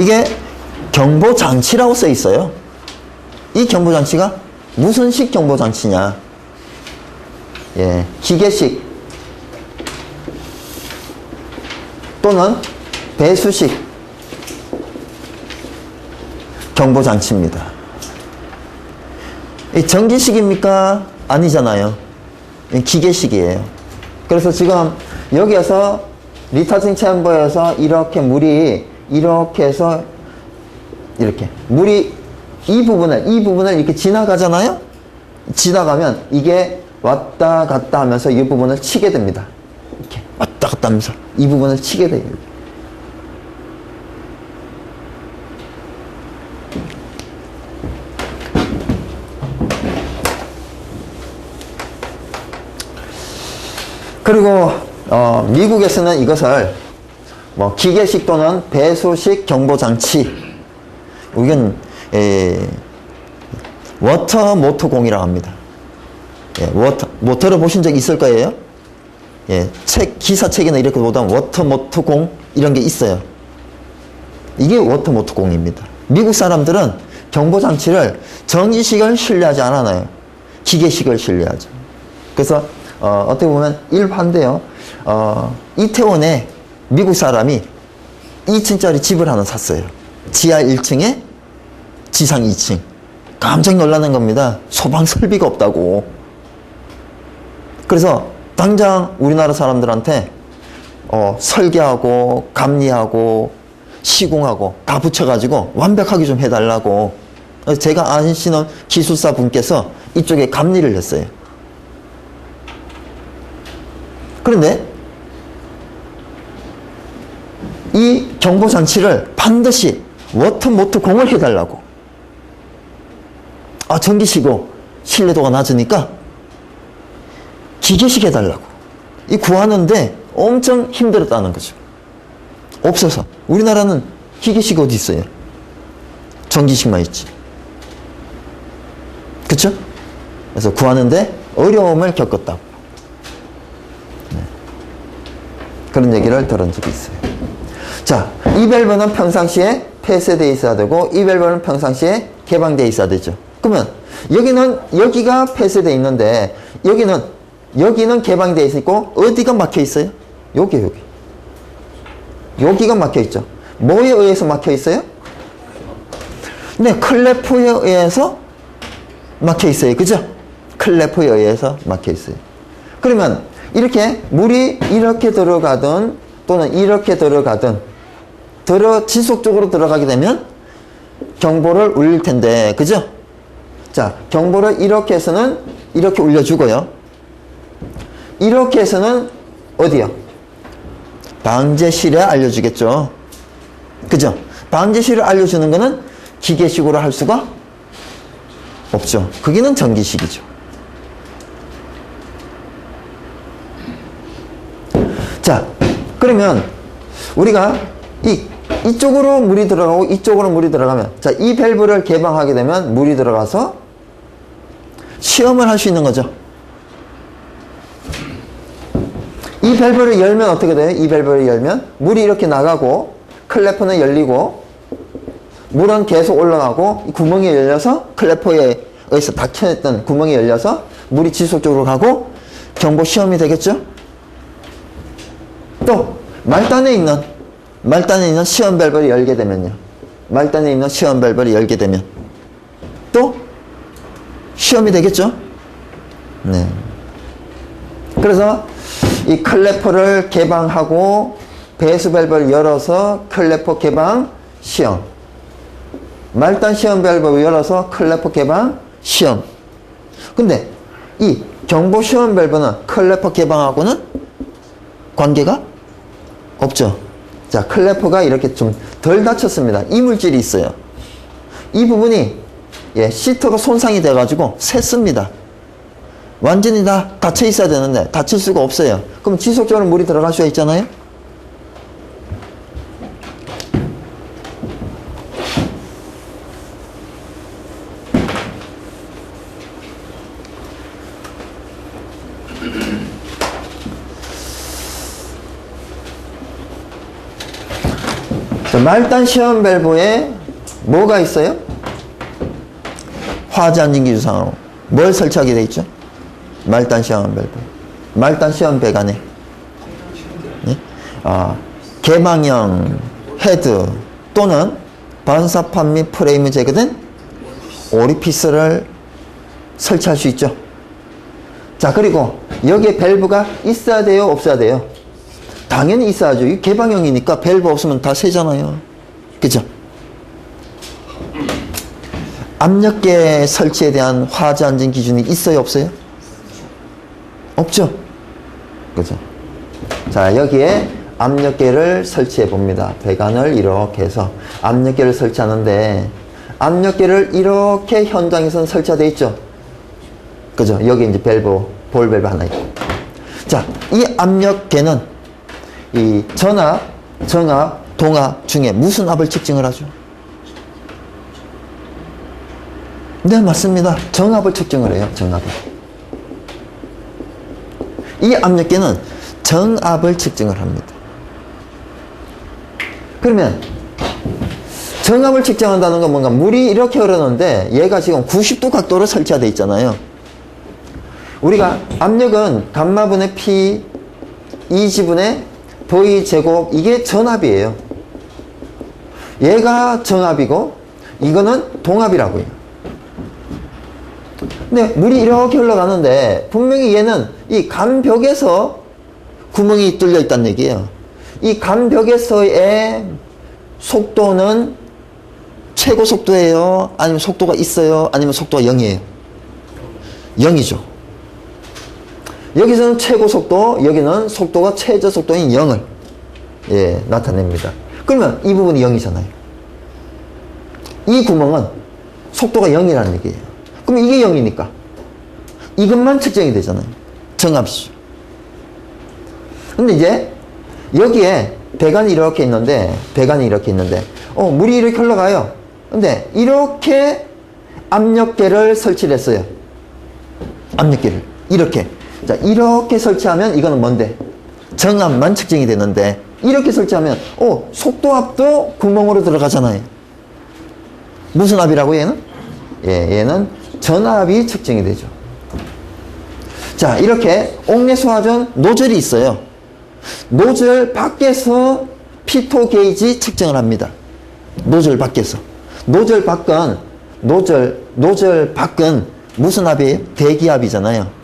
이게 경보장치라고 써 있어요. 이 경보장치가 무슨 식 경보장치냐? 예, 기계식 또는 배수식 경보장치입니다. 이 전기식입니까? 아니잖아요. 이 기계식이에요. 그래서 지금 여기에서 리터징 챔버에서 이렇게 물이 이렇게 해서 이렇게 물이 이 부분을 이 부분을 이렇게 지나가잖아요. 지나가면 이게 왔다 갔다 하면서 이 부분을 치게 됩니다. 이렇게 왔다 갔다 하면서 이 부분을 치게 돼요. 그리고 어, 미국에서는 이것을 뭐 기계식 또는 배수식 경보 장치 이건 에, 워터 모터공이라고 합니다. 예, 워터 뭐 들어보신 적 있을 거예요. 예, 책 기사책이나 이렇게 보면 워터 모터공 이런 게 있어요. 이게 워터 모터공입니다. 미국 사람들은 경보 장치를 전기식을 신뢰하지 않아요. 기계식을 신뢰하죠. 그래서 어, 어떻게 보면 일환인데요. 어, 이태원에 미국 사람이 2층짜리 집을 하나 샀어요. 지하 1층에 지상 2층. 깜짝 놀라는 겁니다. 소방 설비가 없다고. 그래서 당장 우리나라 사람들한테 어, 설계하고 감리하고 시공하고 다 붙여가지고 완벽하게 좀 해달라고 제가 아시는 기술사 분께서 이쪽에 감리를 했어요. 그런데 이 경보 장치를 반드시 워터 모터 공을 해달라고. 아 전기시고 신뢰도가 낮으니까 기계식 해달라고. 이 구하는데 엄청 힘들었다는 거죠. 없어서 우리나라는 기계식 어디 있어요? 전기식만 있지. 그쵸? 그래서 구하는데 어려움을 겪었다고. 그런 얘기를 들은 적이 있어요. 자, 이 밸브는 평상시에 폐쇄되어 있어야 되고, 이 밸브는 평상시에 개방되어 있어야 되죠. 그러면, 여기는, 여기가 폐쇄되어 있는데, 여기는, 여기는 개방되어 있고, 어디가 막혀 있어요? 여기, 여기. 여기가 막혀 있죠. 뭐에 의해서 막혀 있어요? 네, 클레프에 의해서 막혀 있어요. 그죠? 클레프에 의해서 막혀 있어요. 그러면, 이렇게 물이 이렇게 들어가든 또는 이렇게 들어가든 들어 지속적으로 들어가게 되면 경보를 울릴 텐데 그죠? 자 경보를 이렇게 해서는 이렇게 울려주고요 이렇게 해서는 어디요? 방제실에 알려주겠죠 그죠? 방제실을 알려주는 거는 기계식으로 할 수가 없죠 그게는 전기식이죠 자, 그러면 우리가 이 이쪽으로 물이 들어가고 이쪽으로 물이 들어가면 자, 이 밸브를 개방하게 되면 물이 들어가서 시험을 할 수 있는 거죠. 이 밸브를 열면 어떻게 돼요? 이 밸브를 열면 물이 이렇게 나가고 클래퍼는 열리고 물은 계속 올라가고 이 구멍이 열려서 클래퍼에 의해서 닫혀있던 구멍이 열려서 물이 지속적으로 가고 경보 시험이 되겠죠? 또 말단에 있는 말단에 있는 시험 밸브를 열게 되면요. 말단에 있는 시험 밸브를 열게 되면 또 시험이 되겠죠. 네. 그래서 이 클래퍼를 개방하고 배수 밸브를 열어서 클래퍼 개방 시험. 말단 시험 밸브 열어서 클래퍼 개방 시험. 근데 이 경보 시험 밸브는 클래퍼 개방하고는 관계가 없죠. 자, 클래퍼가 이렇게 좀 덜 다쳤습니다. 이물질이 있어요. 이 부분이 예, 시터가 손상이 돼가지고 샜습니다. 완전히 다 닫혀 있어야 되는데 닫힐 수가 없어요. 그럼 지속적으로 물이 들어갈 수가 있잖아요. 말단 시험 밸브에 뭐가 있어요? 화재 안전 기준상으로 뭘 설치하게 돼 있죠? 말단 시험 밸브. 말단 시험 배관에 예? 아, 개방형 헤드 또는 반사판 및 프레임이 제거된 오리피스를 설치할 수 있죠. 자, 그리고 여기에 밸브가 있어야 돼요? 없어야 돼요? 당연히 있어야죠. 이 개방형이니까 밸브 없으면 다 새잖아요. 그죠? 압력계 설치에 대한 화재 안전 기준이 있어요? 없어요? 없죠? 그죠? 자, 여기에 압력계를 설치해 봅니다. 배관을 이렇게 해서 압력계를 설치하는데 압력계를 이렇게 현장에서는 설치가 돼 있죠? 그죠? 여기 이제 밸브, 볼 밸브 하나 있고. 자, 이 압력계는 이 전압, 정압, 동압 중에 무슨 압을 측정을 하죠? 네, 맞습니다. 정압을 측정을 해요. 정압을. 이 압력계는 정압을 측정을 합니다. 그러면 정압을 측정한다는 건 뭔가 물이 이렇게 흐르는데 얘가 지금 90도 각도로 설치가 돼 있잖아요. 우리가 압력은 감마분의 P 2지분의 V 제곱 이게 전압이에요. 얘가 정압이고 이거는 동압이라고요. 근데 물이 이렇게 흘러가는데 분명히 얘는 이 간벽에서 구멍이 뚫려 있다는 얘기예요. 이 간벽에서의 속도는 최고 속도예요? 아니면 속도가 있어요? 아니면 속도가 0이에요? 0이죠. 여기서는 최고 속도, 여기는 속도가 최저 속도인 0을 예, 나타냅니다. 그러면 이 부분이 0이잖아요. 이 구멍은 속도가 0이라는 얘기예요. 그럼 이게 0이니까 이것만 측정이 되잖아요. 정합이죠. 근데 이제 여기에 배관이 이렇게 있는데 배관이 이렇게 있는데 어 물이 이렇게 흘러가요. 근데 이렇게 압력계를 설치를 했어요. 압력계를 이렇게 자 이렇게 설치하면 이거는 뭔데 정압만 측정이 되는데 이렇게 설치하면 어 속도압도 구멍으로 들어가잖아요. 무슨 압이라고 얘는? 예, 얘는 전압이 측정이 되죠. 자 이렇게 옥내수화전 노즐이 있어요. 노즐 밖에서 피토 게이지 측정을 합니다. 노즐 밖에서. 노즐 밖은, 노즐, 노즐 밖은 무슨 압이에요? 대기압이잖아요.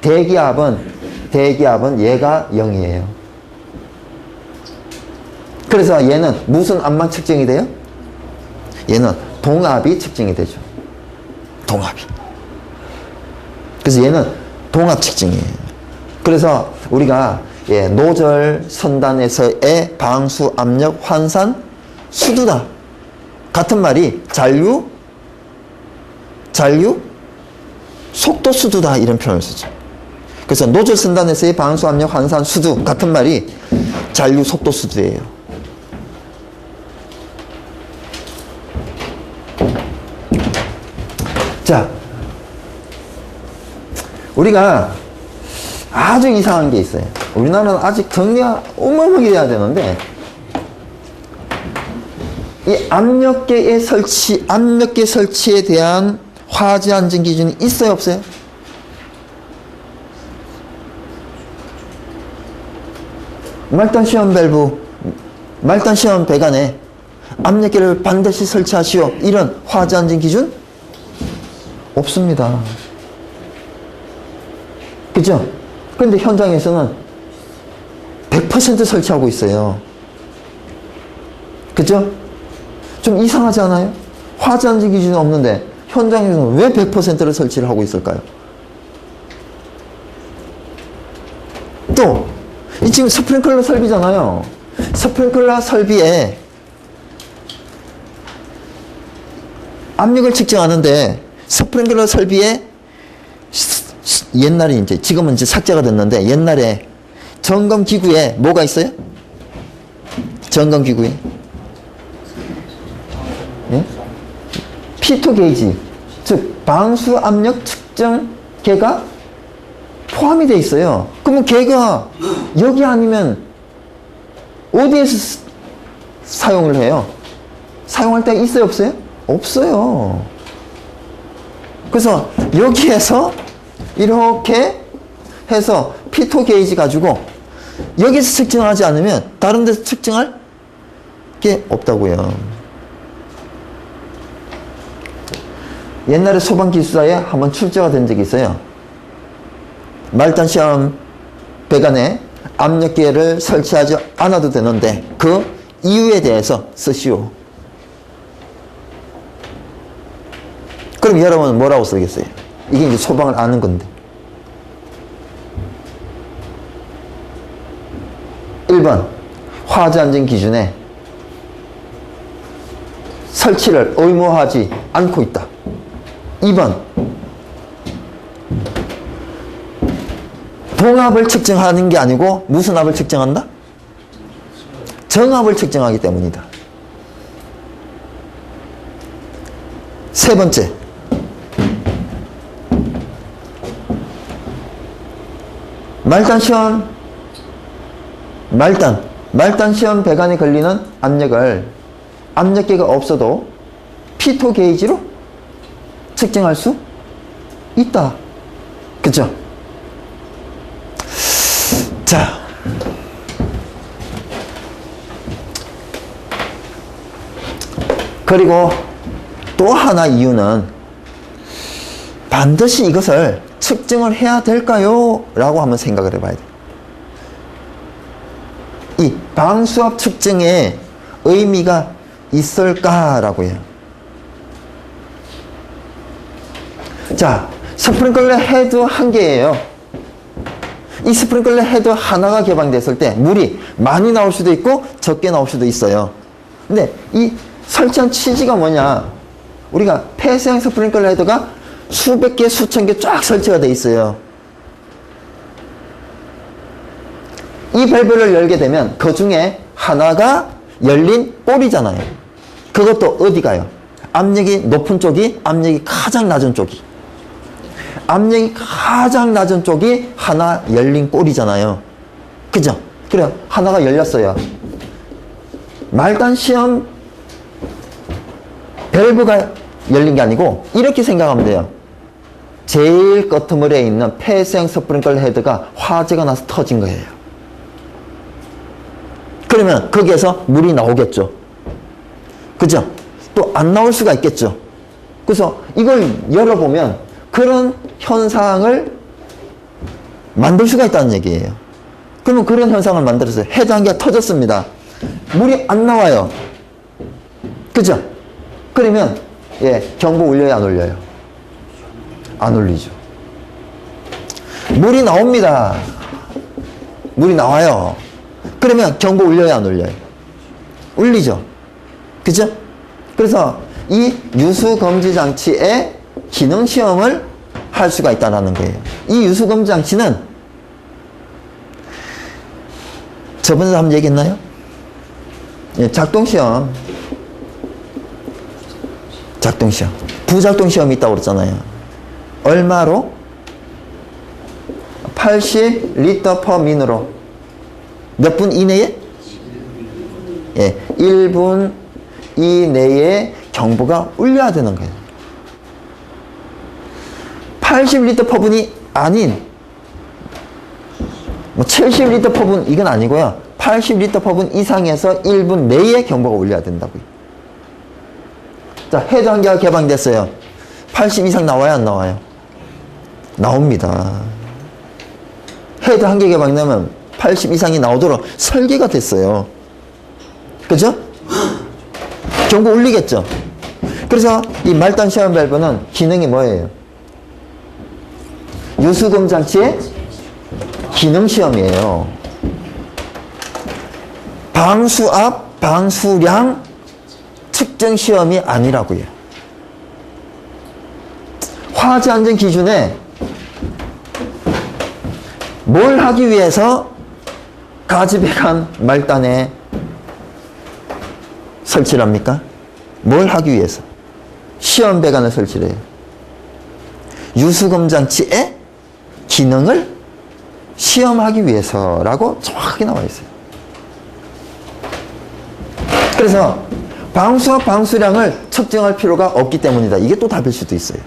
대기압은, 대기압은 얘가 0이에요. 그래서 얘는 무슨 압만 측정이 돼요? 얘는 동압이 측정이 되죠. 동압이. 그래서 얘는 동압 측정이에요. 그래서 우리가 예, 노절 선단에서의 방수 압력 환산 수두다. 같은 말이 잔류 잔류 속도 수두다 이런 표현을 쓰죠. 그래서 노절 선단에서의 방수 압력 환산 수두 같은 말이 잔류 속도 수두예요. 자, 우리가 아주 이상한 게 있어요. 우리나라는 아직 정리가 어마어마하게 돼야 되는데, 이 압력계의 설치, 압력계 설치에 대한 화재 안전 기준이 있어요, 없어요? 말단 시험 밸브, 말단 시험 배관에 압력계를 반드시 설치하시오. 이런 화재 안전 기준? 없습니다. 그죠? 근데 현장에서는 100% 설치하고 있어요. 그죠? 좀 이상하지 않아요? 화재 안전 기준이 없는데 현장에서는 왜 100%를 설치를 하고 있을까요? 또, 이 지금 스프링클러 설비잖아요. 스프링클러 설비에 압력을 측정하는데 스프링클러 설비에 옛날에 이제 지금은 이제 삭제가 됐는데 옛날에 점검 기구에 뭐가 있어요? 점검 기구에 예? 피토 게이지 즉 방수 압력 측정계가 포함이 돼 있어요. 그러면 걔가 여기 아니면 어디에서 사용을 해요. 사용할 때가 있어요, 없어요? 없어요. 그래서 여기에서 이렇게 해서 피토 게이지 가지고 여기서 측정하지 않으면 다른 데서 측정할 게 없다고요. 옛날에 소방기술사에 한번 출제가 된 적이 있어요. 말단 시험 배관에 압력계를 설치하지 않아도 되는데 그 이유에 대해서 쓰시오. 그럼 여러분은 뭐라고 쓰겠어요? 이게 이제 소방을 아는 건데. 1번 화재 안전 기준에 설치를 의무화하지 않고 있다. 2번 동압을 측정하는 게 아니고 무슨 압을 측정한다? 정압을 측정하기 때문이다. 세 번째 말단 시험 말단 말단 시험 배관에 걸리는 압력을 압력계가 없어도 피토 게이지로 측정할 수 있다. 그죠? 자. 그리고 또 하나 이유는 반드시 이것을 측정을 해야 될까요? 라고 한번 생각을 해봐야 돼요. 이 방수압 측정에 의미가 있을까라고 해요. 자, 스프링클러 헤드 한 개예요. 이 스프링클러 헤드 하나가 개방됐을 때 물이 많이 나올 수도 있고 적게 나올 수도 있어요. 근데 이 설치한 취지가 뭐냐? 우리가 폐쇄형 스프링클러 헤드가 수백 개, 수천 개 쫙 설치가 돼 있어요. 이 밸브를 열게 되면 그 중에 하나가 열린 볼이잖아요. 그것도 어디 가요? 압력이 높은 쪽이 압력이 가장 낮은 쪽이. 압력이 가장 낮은 쪽이 하나 열린 꼴이잖아요. 그죠? 그래, 하나가 열렸어요. 말단 시험 밸브가 열린 게 아니고 이렇게 생각하면 돼요. 제일 끄트머리에 있는 폐생 스프링클 헤드가 화재가 나서 터진 거예요. 그러면 거기에서 물이 나오겠죠. 그죠? 또 안 나올 수가 있겠죠. 그래서 이걸 열어보면 그런 현상을 만들 수가 있다는 얘기예요. 그러면 그런 현상을 만들어서 개가 터졌습니다. 물이 안 나와요. 그죠? 그러면 예, 경보 울려요, 안 울려요? 안 울리죠. 물이 나옵니다. 물이 나와요. 그러면 경보 울려요, 안 울려요? 울리죠. 그죠? 그래서 이 유수 검지 장치의 기능 시험을 할 수가 있다는 거예요. 이 유수 검지 장치는 저번에도 한번 얘기했나요? 예, 작동 시험. 작동 시험. 부작동 시험이 있다고 그랬잖아요. 얼마로? 80 리터 퍼 민으로. 몇 분 이내에? 예, 1분 이내에 경보가 울려야 되는 거예요. 80리터 퍼분이 아닌 뭐 70리터 퍼분 이건 아니고요. 80리터 퍼분 이상에서 1분 내에 경보가 울려야 된다고요. 자, 헤드 한 개가 개방됐어요. 80 이상 나와요, 안 나와요? 나옵니다. 헤드 한개 개방되면 80 이상이 나오도록 설계가 됐어요. 그죠? 경고 울리겠죠? 그래서 이 말단 시험 밸브는 기능이 뭐예요? 유수금 장치의 기능 시험이에요. 방수압, 방수량 측정 시험이 아니라고요. 화재 안전 기준에 뭘 하기 위해서 가지배관 말단에 설치를 합니까? 뭘 하기 위해서? 시험 배관을 설치를 해요. 유수검 장치의 기능을 시험하기 위해서라고 정확하게 나와 있어요. 그래서 방수와 방수량을 측정할 필요가 없기 때문이다. 이게 또 답일 수도 있어요.